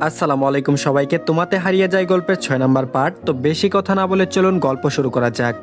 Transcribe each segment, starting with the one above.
আসসালামু আলাইকুম সবাইকে। তোমাতে হারিয়ে যায় গল্পের ছয় নম্বর পার্ট। তো বেশি কথা না বলে চলুন গল্প শুরু করা যাক।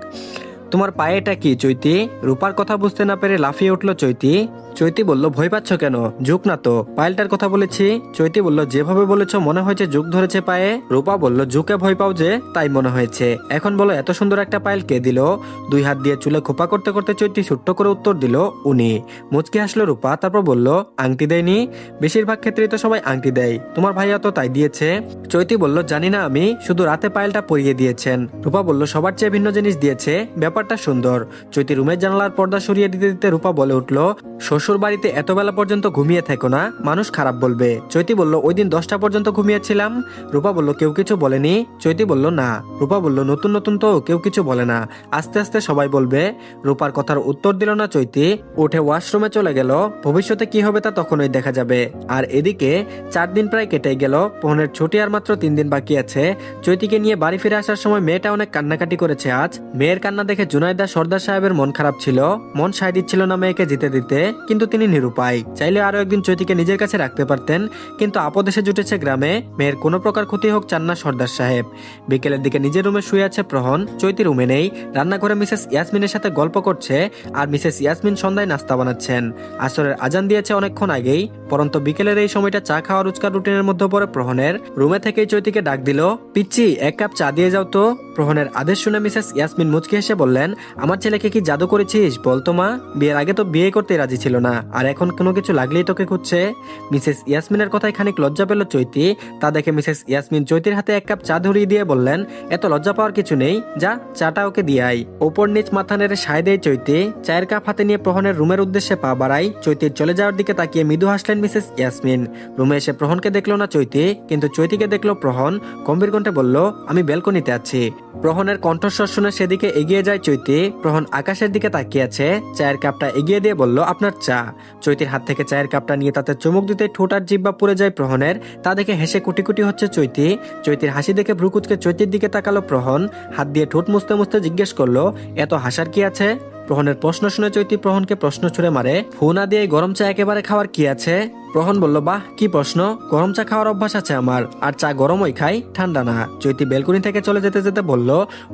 তোমার পায়ে এটা কি, চৈতি? রূপার কথা বুঝতে না পেরে লাফিয়ে উঠল চৈতি। চৈতি বলল, ভয় পাচ্ছ কেন? যুগ না তো। পায়েলটার কথা বলেছি। চৈতি বলল, যেভাবে বলেছ মনে হয়েছে যুগ ধরেছে পায়ে? রূপা বলল যুকে ভয় পাও যে, তাই মনে হয়েছে। এখন বলো, এত সুন্দর একটা পায়েল কে দিল? দুই হাত দিয়ে চুলে খোপা করতে করতে চৈতি ছোট্ট করে উত্তর দিল, উনি। মুচকি হাসলো রূপা, তারপর বলল, আংটি দেয়নি? বেশিরভাগ ক্ষেত্রেই তো সবাই আংটি দেয়। তোমার ভাইয়া তো তাই দিয়েছে। চৈতি বলল, জানি না আমি, শুধু রাতে পায়েলটা পরিয়ে দিয়েছেন। রূপা বলল, সবার চেয়ে ভিন্ন জিনিস দিয়েছে। ব্যাপারটা সুন্দর। চৈতি রুমের জানালার পর্দা সরিয়ে দিতে দিতে রূপা বলে উঠল শ্বশুর বাড়িতে এত বেলা পর্যন্ত ঘুমিয়ে থেকো না, মানুষ খারাপ বলবে। চৈতি বলল, ওই দিন দশটা পর্যন্ত ঘুমিয়েছিলাম। রূপা বলল, কেউ কিছু বলেনি? চৈতি বলল, না। রূপা বলল, নতুন নতুন তো কেউ কিছু বলে না, আস্তে আস্তে সবাই বলবে। রূপার কথার উত্তর দিল না চৈতি, উঠে ওয়াশরুমে চলে গেল। ভবিষ্যতে কি হবে তা তখনই দেখা যাবে। আর এদিকে চার দিন প্রায় কেটে গেল পোহনের ছুটি আর মাত্র তিন দিন বাকি আছে। চৈতিকে নিয়ে বাড়ি ফিরে আসার সময় মেয়েটা অনেক কান্নাকাটি করেছে আজ। মেয়ের কান্না দেখে জুনাইদা সর্দার সাহেবের মন খারাপ ছিল, মন সায় দিচ্ছিল না মেয়েকে জিতে দিতে, কিন্তু তিনি নিরুপায়। চাইলে আরও একদিন চৈতিকে নিজের কাছে রাখতে পারতেন, কিন্তু আপদ এসে জুটেছে গ্রামে, মেয়ের কোনো প্রকার ক্ষতি হোক চান না সর্দার সাহেব। বিকেলের দিকে নিজের রুমে শুয়ে আছে প্রহন চৈতি রুমে নেই, রান্নাঘরে মিসেস ইয়াসমিনের সাথে গল্প করছে, আর মিসেস ইয়াসমিন সন্ধ্যায় নাস্তা বানাচ্ছেন। আসরের আজান দিয়েছে অনেকক্ষণ আগেই, পরন্ত বিকেলের এই সময়টা চা খাওয়া রোজকার রুটিনের মধ্যে পড়ে প্রহনের। রুমে থেকেই চৈতিকে ডাক দিল, পিচ্ছি, এক কাপ চা দিয়ে যাও তো। প্রহনের আদেশ শুনে মিসেস ইয়াসমিন মুচকি হেসে বললেন আমার ছেলেকে কি জাদু করেছিস? বলতো মা। বিয়ের আগে তো বিয়ে করতে রাজি ছিল না। আর এখন কোনো কিছু লাগলেই তোকে খুঁজছে? মিসেস ইয়াসমিনের কথায় খানিক লজ্জা পেল চৈতি। তা দেখে মিসেস ইয়াসমিন চৈতির হাতে এক কাপ চা ধরিয়ে দিয়ে বললেন, এত লজ্জা পাওয়ার কিছু নেই। যা, চাটা ওকে দিয়ে আই ওপর নিচ মাথা নেড়ে সায় দেয় চৈতি। চায়ের কাপ হাতে নিয়ে প্রহনের রুমের উদ্দেশ্যে পা বাড়াই চৈতির চলে যাওয়ার দিকে তাকিয়ে মৃদু হাসলেন মিসেস ইয়াসমিন। রুমে এসে প্রহনকে দেখল না চৈতি, কিন্তু চৈতিকে দেখল প্রহন গম্ভীর কণ্ঠে বলল, আমি বেলকনিতে আছি। প্রহনের কণ্ঠস্বর শুনে সেদিকে এগিয়ে যায় চৈতি প্রহন আকাশের দিকে তাকিয়ে আছে চায়ের কাপটা এগিয়ে দিয়ে বলল, আপনার চা। চৈতির হাত থেকে চায়ের কাপটা নিয়ে তাতে চুমুক দিতে ঠোঁটার জিব্বা পড়ে যায় প্রহনের তা দেখে হেসে কুটি কুটি হচ্ছে চৈতি। চৈতির হাসি দেখে ভ্রুকুচকে চৈতির দিকে তাকালো প্রহন হাত দিয়ে ঠোঁট মুছতে মুছতে জিজ্ঞেস করল, এত হাসার কি আছে? প্রহনের প্রশ্ন শুনে চৈতি প্রহনকে প্রশ্ন ছুড়ে মারে ফু না দিয়ে গরম চা একেবারে খাওয়ার কি আছে? প্রহন বলল, বাহ, কি প্রশ্ন? গরম চা খাওয়ার অভ্যাস আছে আমার, আর চা গরমই খাই, ঠান্ডা না। চৈতি বেলকুনি থেকে চলে যেতে যেতে বলল,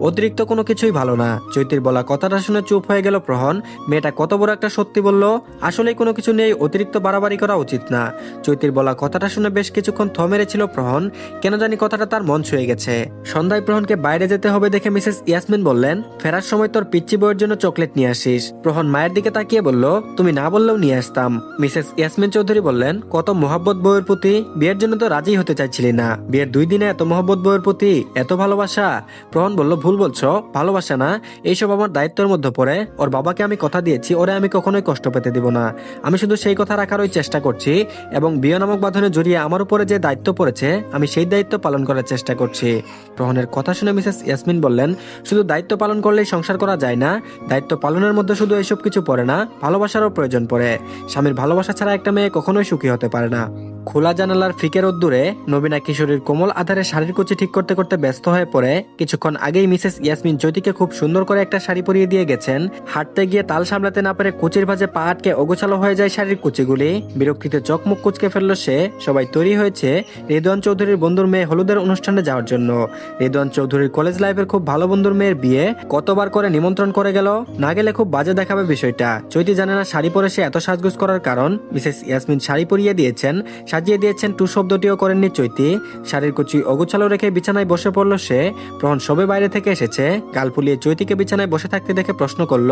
অতিরিক্ত কোনো কিছুই ভালো না। চৈতির বলা কথাটা শুনে চুপ হয়ে গেল প্রহন। মেয়েটা কত বড় একটা সত্যি বলল আসলে কোনো কিছু নেই অতিরিক্ত বাড়াবাড়ি করা উচিত না। চৈতির বলা কথাটা শুনে বেশ কিছুক্ষণ থ মেরেছিল প্রহন, কেন জানি কথাটা তার মন ছুঁয়ে গেছে। সন্ধ্যায় প্রহনকে বাইরে যেতে হবে দেখে মিসেস ইয়াসমিন বললেন, ফেরার সময় তোর পিচ্চি বইয়ের জন্য চকলেট নিয়ে আসিস। প্রহন মায়ের দিকে তাকিয়ে বলল, তুমি না বললেও নিয়ে আসতাম। মিসেস ইয়াসমিন চৌধুরী বললেন, কত মহাব্বত বউয়ের প্রতি? বিয়ের জন্য তো রাজি হতে চাইছিলি না। বিয়ের দুই দিনে এত মহব্বত বউয়ের প্রতি এত ভালোবাসা? প্রহন বলল, ভুল বলছো, ভালোবাসা না। এইসব আমার দায়িত্বের মধ্যে পড়ে। ওর বাবাকে আমি কথা দিয়েছি, ওরে আমি কখনোই কষ্ট পেতে দিব না। আমি শুধু সেই কথা রাখারই চেষ্টা করছি এবং বিয়ে নামক বাঁধনে জড়িয়ে আমার উপরে যে দায়িত্ব পড়েছে, আমি সেই দায়িত্ব পালন করার চেষ্টা করছি। প্রহনের কথা শুনে মিসেস ইয়াসমিন বললেন, শুধু দায়িত্ব পালন করলেই সংসার করা যায় না। দায়িত্ব পালনের মধ্যে শুধু এইসব কিছু পড়ে না, ভালোবাসারও প্রয়োজন পড়ে। স্বামীর ভালোবাসা ছাড়া একটা মেয়ে কখনোই সুখী হতে পারে না। খোলা জানালার ফিকের দূরে নবীনা কিশোরীর কোমল আধারে শাড়ির কুচি ঠিক করতে করতে ব্যস্ত হয়ে পড়ে। কিছুক্ষণ আগেই মিসেস ইয়াসমিন জ্যোতিকে খুব সুন্দর করে একটা শাড়ি পরিয়ে দিয়ে গেছেন। হাঁটতে গিয়ে তাল সামলাতে না পেরে কুচির ভাজে পা আটকে অগোছালো হয়ে যায় শাড়ির কুচিগুলি। বিরক্তিতে চোখ মুখ কুচকে ফেলল সে। সবাই তৈরি হয়েছে রেদওয়ান চৌধুরীর বন্ধুর মেয়ে হলুদের অনুষ্ঠানে যাওয়ার জন্য। রেদওয়ান চৌধুরীর কলেজ লাইফের খুব ভালো বন্ধুর মেয়ের বিয়ে কতবার করে নিমন্ত্রণ করে গেল? না গেলে খুব বাজে দেখাবে বিষয়টা। চৈতি জানে না শাড়ি পরে সে এত সাজগুজ করার কারণ। মিসেস ইয়াসমিন শাড়ি পরিয়ে দিয়েছেন। সাজিয়ে দিয়েছেন টু শব্দটিও করেননি চৈতি। শাড়ির কুচি অগুছালো রেখে বিছানায় বসে পড়ল সে। প্রহন সবে বাইরে থেকে এসেছে। গাল ফুলিয়ে চৈতিকে বিছানায় বসে থাকতে দেখে প্রশ্ন করল,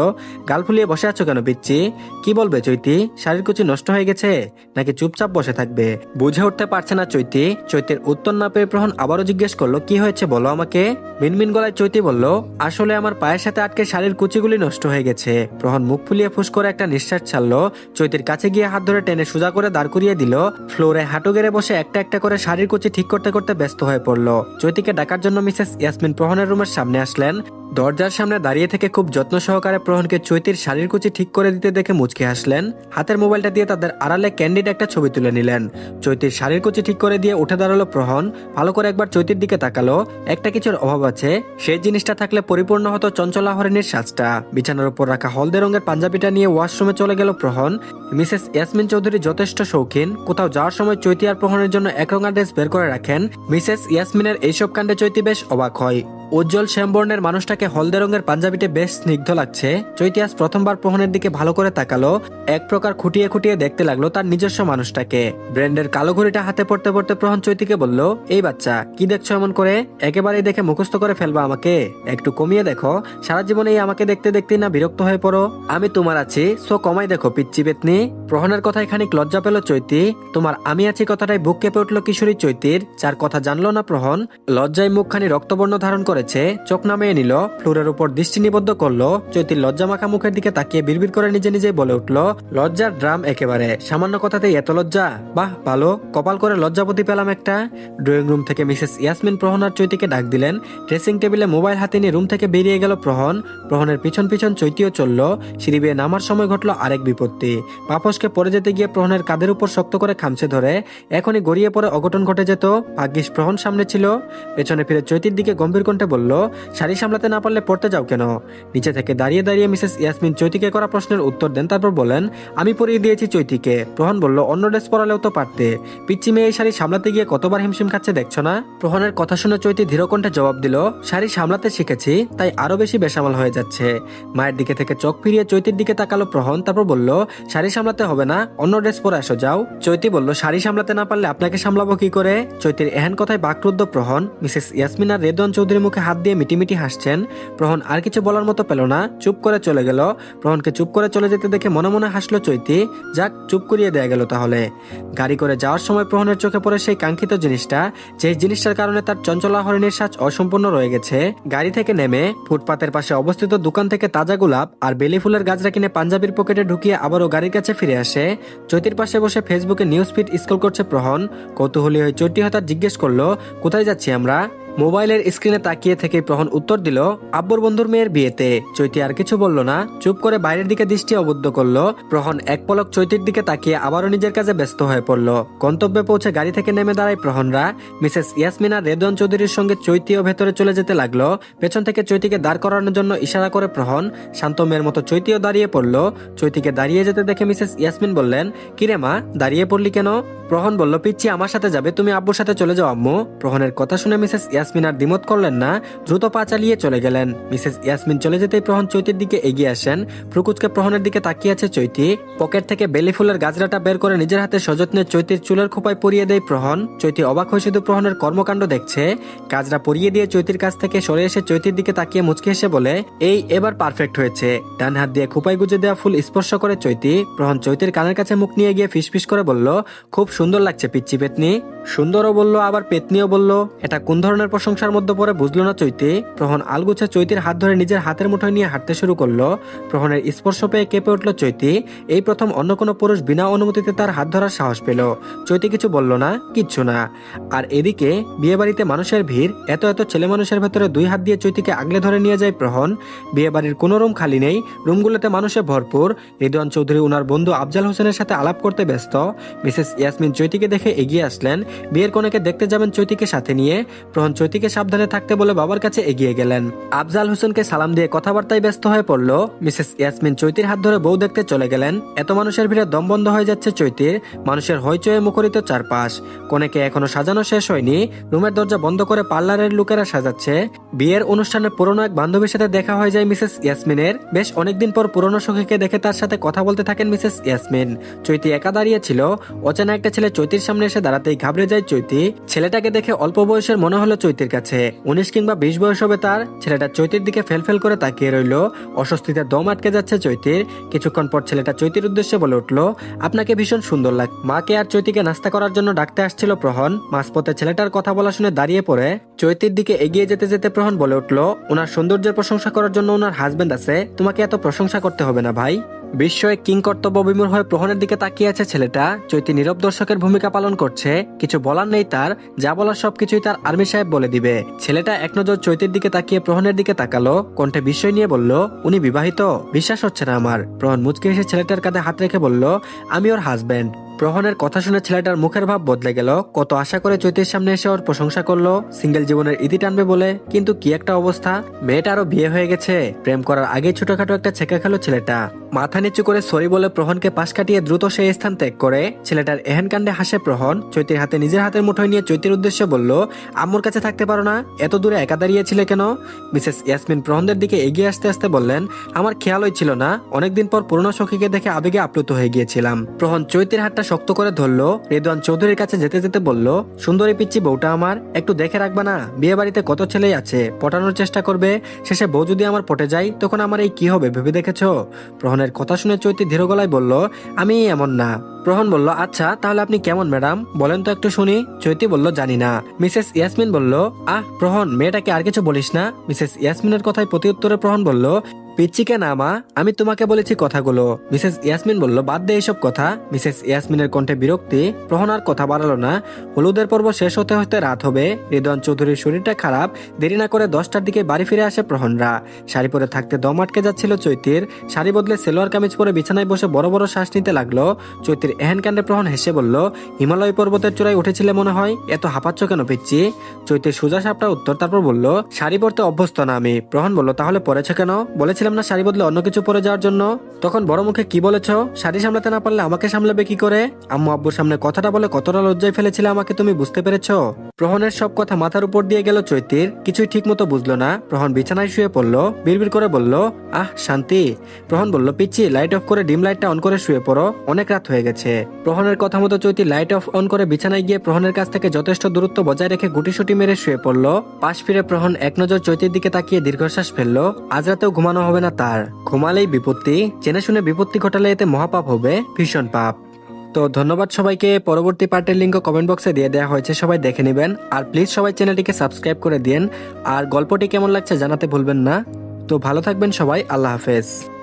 গাল ফুলিয়ে বসে আছো কেন পিচ্ছি কি বলবে চৈতি? শাড়ির কুচি নষ্ট হয়ে গেছে? নাকি চুপচাপ বসে থাকবে? বুঝে উঠতে পারছে না চৈতি। চৈতির উত্তর না পেয়ে প্রহন আবারও জিজ্ঞেস করল, কি হয়েছে বলো আমাকে? মিনমিন গলায় চৈতি বলল, আসলে আমার পায়ের সাথে আটকে শাড়ির কুচিগুলি নষ্ট হয়ে গেছে। প্রহন মুখ ফুলিয়ে ফুস করে একটা নিঃশ্বাস ছাড়লো। চৈতির কাছে গিয়ে হাত ধরে টেনে সোজা করে দাঁড় করিয়ে দিল। ফ্লোরে হাঁটু গেড়ে বসে একটা একটা করে শাড়ির কুচি ঠিক করতে করতে ব্যস্ত হয়ে পড়ল। চৈতিকে ডাকার জন্য মিসেস ইয়াসমিন প্রহনের রুমের সামনে আসলেন। দরজার সামনে দাঁড়িয়ে থেকে খুব যত্ন সহকারে প্রহনকে চৈতির শাড়ির কুচি ঠিক করে দিতে দেখে মুচকে হাসলেন। হাতের মোবাইলটা দিয়ে তাদের আড়ালে ক্যান্ডিড একটা ছবি তুলে নিলেন। চৈতির শাড়ির কুচি ঠিক করে দিয়ে উঠে দাঁড়াল প্রহন। ভালো করে একবার চৈতির দিকে তাকালো। একটা কিছুর অভাব আছে। সেই জিনিসটা থাকলে পরিপূর্ণ হতো চঞ্চলা হরিণীর সাজটা। বিছানার উপর রাখা হলদে রঙের পাঞ্জাবিটা নিয়ে ওয়াশরুমে চলে গেল প্রহন। মিসেস ইয়াসমিন চৌধুরী যথেষ্ট শৌখিন। কোথাও যাওয়ার সময় চৈতি আর প্রহনের জন্য একরঙা ড্রেস বের করে রাখেন। মিসেস ইয়াসমিনের এইসব কাণ্ডে চৈতি বেশ অবাক হয়। উজ্জ্বল শ্যামবর্ণের মানুষটাকে হলদে রঙের পাঞ্জাবিতে বেশ স্নিগ্ধ লাগছে। চৈতি আজ প্রথমবার প্রহনের দিকে ভালো করে তাকালো। এক প্রকার খুঁটিয়ে খুঁটিয়ে দেখতে লাগল তার নিজস্ব মানুষটাকে। ব্র্যান্ডের কালো ঘড়িটা হাতে পড়তে পড়তে প্রহন চৈতিকে বলল, এই বাচ্চা, কি দেখছ এমন করে? একেবারেই দেখে মুখস্থ করে ফেলবা আমাকে। একটু কমিয়ে দেখো। সারা জীবনে এই আমাকে দেখতে দেখতে না বিরক্ত হয়ে পড়ো। আমি তোমার আছি, সো কমাই দেখো পিচ্ছি পেতনি। প্রহনের কথায় খানিক লজ্জা পেল চৈতি। তোমার আমি আছি কথাটাই বুক কেঁপে উঠল কিশোরী চৈতির, যার কথা জানলো না প্রহন, লজ্জায় মুখখানি রক্তবর্ণ ধারণ করেছে, চোখ নামিয়ে নিল, ফ্লোরের উপর দৃষ্টি নিবদ্ধ করল, চৈতির লজ্জা মাখা মুখের দিকে তাকিয়ে বিড়বিড় করে নিজে নিজেই বলে উঠল, লজ্জার ড্রাম একেবারে, সামান্য কথাতেই এত লজ্জা, বাহ, ভালো, কপাল করে লজ্জাপতি পেলাম একটা। ড্রয়িং রুম থেকে মিসেস ইয়াসমিন প্রহন আর চৈতিকে ডাক দিলেন, ড্রেসিং টেবিলে মোবাইল হাতে নিয়ে রুম থেকে বেরিয়ে গেল প্রহন, প্রহনের পিছন পিছন চৈতিও চলল, সিঁড়ি বেয়ে নামার সময় ঘটলো আরেক বিপত্তি পাপসকে পড়ে যেতে গিয়ে প্রহনের কাদের উপর শক্ত করে খামছে ধরে এখনই গড়িয়ে পড়ে অঘটন ঘটে যেত। ভাগ্যিস প্রহন সামনে ছিল। পেছনে ফিরে চৈতির দিকে গম্ভীর কণ্ঠে বলল, শাড়ি সামলাতে না পারলে পড়তে যাও কেন? নিচে থেকে দাঁড়িয়ে দাঁড়িয়ে মিসেস ইয়াসমিন চৈতিকে করা প্রশ্নের উত্তর দেন, তারপর বলেন, আমি পরিয়ে দিয়েছি চৈতিকে। প্রহন বলল, অন্য ড্রেস পরালেও তো পারতে। পিচ্ছি মেয়ে এই শাড়ি সামলাতে গিয়ে কতবার হিমশিম খাচ্ছে দেখছ না? প্রহনের কথা শুনে চৈতি ধীরকণ্ঠে জবাব দিল, শাড়ি সামলাতে শিখেছি, তাই আরও বেশি বেসামাল হয়ে যাচ্ছে। মায়ের দিকে থেকে চোখ ফিরিয়ে চৈতির দিকে তাকালো প্রহন তারপর বলল, শাড়ি সামলাতে হবে না, অন্য ড্রেস পরে আসো, যাও। চৈতি বলল শাড়ি সামলাতে না পারলে আপনাকে সামলাবো কি করে? চৈতির এহেন কথায় বাকরুদ্ধ প্রহন, মিসেস ইয়াসমিনা রেদন চৌধুরীর মুখে হাত দিয়ে মিটিমিটি হাসছেন। প্রহন আর কিছু বলার মতো পেল না, চুপ করে চলে গেল। প্রহনকে চুপ করে চলে যেতে দেখে মনে মনে হাসলো চৈতি। যাক, চুপ করিয়ে দেয়া গেল তাহলে। গাড়ি করে যাওয়ার সময় প্রহনের চোখে পড়ে সেই কাঙ্ক্ষিত জিনিসটা, যে জিনিসটার কারণে তার চঞ্চলা হরিণের সাজ অসম্পূর্ণ রয়ে গেছে। গাড়ি থেকে নেমে ফুটপাতের পাশে অবস্থিত দোকান থেকে তাজা গোলাপ আর বেলি ফুলের গাছরা কিনে পাঞ্জাবির পকেটে ঢুকিয়ে আবারও গাড়ির কাছে ফিরে আসে। চৈতির পাশে বসে ফেসবুকে নিউজ ফিড স্ক্রল করছে প্রহন। কৌতূহলী হয়ে চটি হঠাৎ জিজ্ঞেস করল কোথায় যাচ্ছি আমরা? মোবাইলের স্ক্রিনে তাকিয়ে থেকে প্রহন উত্তর দিল, আব্বুর বন্ধুর মেয়ের বিয়েতে। চৈতি আর কিছু বলল না। চুপ করে বাইরের দিকে দৃষ্টি অবদ্ধ করল। প্রহন এক পলক চৈতির দিকে তাকিয়ে আবারও নিজের কাজে ব্যস্ত হয়ে পড়ল। গন্তব্যে পৌঁছে গাড়ি থেকে নেমে দাঁড়ায় প্রহনরা মিসেস ইয়াসমিনা রেদন চৌধুরীর সঙ্গে চৈতিও ভেতরে চলে যেতে লাগল। পেছন থেকে চৈতিকে দাঁড় করানোর জন্য ইশারা করে প্রহন শান্ত মেয়ের মতো চৈতিও দাঁড়িয়ে পড়ল। চৈতিকে দাঁড়িয়ে যেতে দেখে মিসেস ইয়াসমিন বললেন, কিরে মা, দাঁড়িয়ে পড়লি কেন? প্রহন বলল পিচ্ছি আমার সাথে যাবে। তুমি আব্বুর সাথে চলে যাও, আম্মু। প্রহনের কথা শুনে মিসেস ইয়াসমিন আর দ্বিমত করলেন না, দ্রুত পা চালিয়ে চলে গেলেন। মিসেস ইয়াসমিন চলে যেতেই প্রহন চৈতির দিকে এগিয়ে আসেন। ফ্রুকুচকে প্রহনের দিকে তাকিয়ে আছে চৈতি। পকেট থেকে বেলি ফুলের গাজরাটা বের করে নিজের হাতে সযত্নে চৈতির চুলের খোপায় পরিয়ে দেয় প্রহন। চৈতি অবাক হয়ে শুধু প্রহনের কর্মকাণ্ড দেখছে। গাজরা পরিয়ে দিয়ে চৈতির কাছ থেকে সরে এসে চৈতির দিকে তাকিয়ে মুচকে এসে বলে, এই এবার পারফেক্ট হয়েছে। ডান হাত দিয়ে খোপায় গুজে দেওয়া ফুল স্পর্শ করে চৈতি। প্রহন চৈতির কানের কাছে মুখ নিয়ে গিয়ে ফিসফিস করে বলল, খুব সুন্দর লাগছে পিচ্ছি পেতনি। সুন্দরও বলল, আবার পেতনিও বলল। এটা কোন ধরনের প্রশংসার মধ্যে পরে বুঝলো না চৈতি। প্রহন আলগুছে চৈতির হাত ধরে নিজের হাতের মুঠোয় নিয়ে হাঁটতে শুরু করল। প্রহনের স্পর্শ পেয়ে কেঁপে উঠল চৈতি। এই প্রথম অন্য কোনো পুরুষ বিনা অনুমতিতে তার হাত ধরার সাহস পেল। চৈতি কিছু বলল না, কিচ্ছু না। আর এদিকে বিয়ে বাড়িতে মানুষের ভিড়, এত এত ছেলে মানুষের ভেতরে দুই হাত দিয়ে চৈতিকে আগলে ধরে নিয়ে যায় প্রহন। বিয়ে বাড়ির কোনো রুম খালি নেই, রুমগুলোতে মানুষে ভরপুর। রিদওয়ান চৌধুরী উনার বন্ধু আফজাল হোসেনের সাথে আলাপ করতে ব্যস্ত। মিসেস ইয়াসমিন চৈতিকে দেখে এগিয়ে আসলেন। বিয়ের কনেকে দেখতে যাবেন চৈতিকে সাথে নিয়ে। প্রহন চৈতিকে সাবধানে থাকতে বলে বাবার কাছে এগিয়ে গেলেন। আফজাল হোসেনকে সালাম দিয়ে কথাবার্তায় ব্যস্ত হয়ে পড়ল। মিসেস ইয়াসমিন চৈতির হাত ধরে বউ দেখতে চলে গেলেন। এত মানুষের ভিড়ে দম বন্ধ হয়ে যাচ্ছে চৈতির। মানুষের হইচয়ে মুখরিত চারপাশ। কনেকে এখনও সাজানো শেষ হয়নি। রুমের দরজা বন্ধ করে পার্লারের লোকেরা সাজাচ্ছে। বিয়ের অনুষ্ঠানে পুরনো এক বান্ধবীর সাথে দেখা হয়ে যায় মিসেস ইয়াসমিনের। বেশ অনেকদিন পর পুরনো সখীকে দেখে তার সাথে কথা বলতে থাকেন মিসেস ইয়াসমিন। চৈতি একা দাঁড়িয়ে ছিল। অচেনা একটা ছেলে চৈতির সামনে এসে দাঁড়াতেই ঘাবড়ে যায় চৈতি। ছেলেটাকে দেখে অল্প বয়সের মনে হলো চৈতির কাছে। উনিশ কিংবা বিশ বয়স হবে তার। ছেলেটা চৈতির দিকে ফেলফেল করে তাকিয়ে রইল। অস্বস্তিতে দম আটকে যাচ্ছে চৈতির। কিছুক্ষণ পর ছেলেটা চৈতির উদ্দেশ্যে বলে উঠল, আপনাকে ভীষণ সুন্দর লাগ মাকে আর চৈতিকে নাস্তা করার জন্য ডাকতে আসছিল প্রহন। মাঝপথে ছেলেটার কথা বলা শুনে দাঁড়িয়ে পড়ে। চৈতির দিকে এগিয়ে যেতে যেতে প্রহন বলে উঠল, ওনার সৌন্দর্যের প্রশংসা করার জন্য ওনার হাজবেন্ড আছে। তোমাকে এত প্রশংসা করতে হবে না ভাই। বিস্ময়ে কিং কর্তব্য বিমূর হয়ে প্রহনের দিকে তাকিয়ে আছে ছেলেটা। চৈতি নীরব দর্শকের ভূমিকা পালন করছে। কিছু বলার নেই তার, যা বলার সবকিছুই তার আর্মি সাহেব বলে দিবে। ছেলেটা এক নজর চৈতির দিকে তাকিয়ে প্রহনের দিকে তাকালো, কণ্ঠে বিস্ময় নিয়ে বলল, উনি বিবাহিত, বিশ্বাস হচ্ছে না আমার। প্রহন মুচকে এসে ছেলেটার কাঁধে হাত রেখে বলল, আমি ওর হাজবেন্ড প্রহনের কথা শুনে ছেলেটার মুখের ভাব বদলে গেল। কত আশা করে চৈতির সামনে এসে ওর প্রশংসা করল। সিঙ্গেল জীবনের ইতি টানবে বলে। কিন্তু কি একটা অবস্থা। মেয়েটারও বিয়ে হয়ে গেছে। প্রেম করার আগে ছোটখাটো একটা ছেঁকা খেলো ছেলেটা। মাথা নিচু করে সরি বলে প্রহনকে পাশ কাটিয়ে দ্রুত সেই স্থান ত্যাগ করে। ছেলেটার এহেন কাণ্ডে হাসে প্রহন। চৈতির হাতে নিজের হাতের মুঠোয় নিয়ে চৈতির উদ্দেশ্যে বলল, আম্মুর কাছে থাকতে পারো না। এত দূরে একা দাঁড়িয়েছিলে কেন? মিসেস ইয়াসমিন প্রহনদের দিকে এগিয়ে আসতে আসতে বললেন, আমার খেয়ালই ছিল না। অনেকদিন পর পুরনো সখীকে দেখে আবেগে আপ্লুত হয়ে গিয়েছিলাম। প্রহন চৈতির হাতটা শক্ত করে ধরলো রেদওয়ান চৌধুরীর কাছে যেতে যেতে বলল, সুন্দরী পিচ্ছি বউটা আমার, একটু দেখে রাখবা না বিয়ে বাড়িতে কত ছেলেই আছে, পটানোর চেষ্টা করবে, শেষে বউ যদি আমার পটে যায়, তখন আমার এই কি হবে ভেবে দেখেছ? প্রহনের কথা শুনে চৈতি ধীর গলায় বলল, আমি এমন না। প্রহন বলল আচ্ছা তাহলে আপনি কেমন, ম্যাডাম? বলেন তো একটু শুনি। চৈতি বলল, জানি না। মিসেস ইয়াসমিন বলল, আহ, প্রহন, মেয়েটাকে আর কিছু বলিস না? মিসেস ইয়াসমিনের কথায় প্রতি উত্তরে প্রহন বলল পিচ্চিকে না মা? আমি তোমাকে বলেছি কথাগুলো। মিসেস ইয়াসমিন বলল, বাদ দে এইসব কথা। মিসেস ইয়াসমিনের কণ্ঠে বিরক্তি প্রহন আর কথা বাড়ালো না। হলুদের পর্ব শেষ হতে হতে রাত হবে। রিদওয়ান চৌধুরীর শরীরটা খারাপ। দেরি না করে দশটার দিকে বাড়ি ফিরে আসে প্রহনরা। শাড়ি পরে থাকতে দম আটকে যাচ্ছিল চৈতির। শাড়ি বদলে সেলোয়ার কামিজ পরে বিছানায় বসে বড় বড় শ্বাস নিতে লাগল। চৈতির এহেন কাণ্ডে প্রহন হেসে বলল, হিমালয় পর্বতের চূড়ায় উঠেছিলে মনে হয়? এত হাঁপাচ্ছ কেন পিচ্ছি? চৈতির সোজা সাপটা উত্তর তারপর বলল, শাড়ি পরতে অভ্যস্ত না আমি। প্রহন বলল, তাহলে পরেছে কেন? বলেছিলাম না শাড়ি বদলে অন্য কিছু পরে যাওয়ার জন্য? তখন বড় মুখে কি বলেছ? শাড়ি সামলাতে না পারলে আমাকে সামলাবে কি করে? আম্মু আব্বুর সামনে কথাটা বলে কতটা লজ্জায় ফেলেছিলে আমাকে তুমি বুঝতে পেরেছ? প্রহনের সব কথা মাথার উপর দিয়ে গেল চৈতির, কিছুই ঠিক মতো বুঝলো না। প্রহন বিছানায় শুয়ে পড়ল, বিড়বিড় করে বলল, আহ, শান্তি। প্রহন বলল, পিচ্ছি লাইট অফ করে ডিম লাইটটা অন করে শুয়ে পড়ো, অনেক রাত হয়ে গেছে। প্রহনের কথা মতো চৈতি লাইট অফ অন করে বিছানায় গিয়ে প্রহনের কাছ থেকে যথেষ্ট দূরত্ব বজায় রেখে গুটিসুটি মেরে শুয়ে পড়ল। পাশ ফিরে প্রহন এক নজর চৈতির দিকে তাকিয়ে দীর্ঘশ্বাস ফেলল। আজ রাতেও ঘুমানো হবে না তার। ঘুমালেই বিপত্তি চেনে শুনে বিপত্তি ঘটালে এতে মহাপাপ হবে, ভীষণ পাপ। তো ধন্যবাদ সবাইকে, পরবর্তী পার্টের লিঙ্ক কমেন্ট বক্সে দিয়ে দেওয়া হয়েছে, সবাই দেখে নেবেন। আর প্লিজ সবাই চ্যানেলটিকে সাবস্ক্রাইব করে দিন আর গল্পটি কেমন লাগছে জানাতে ভুলবেন না। তো ভালো থাকবেন সবাই, আল্লাহ হাফেজ।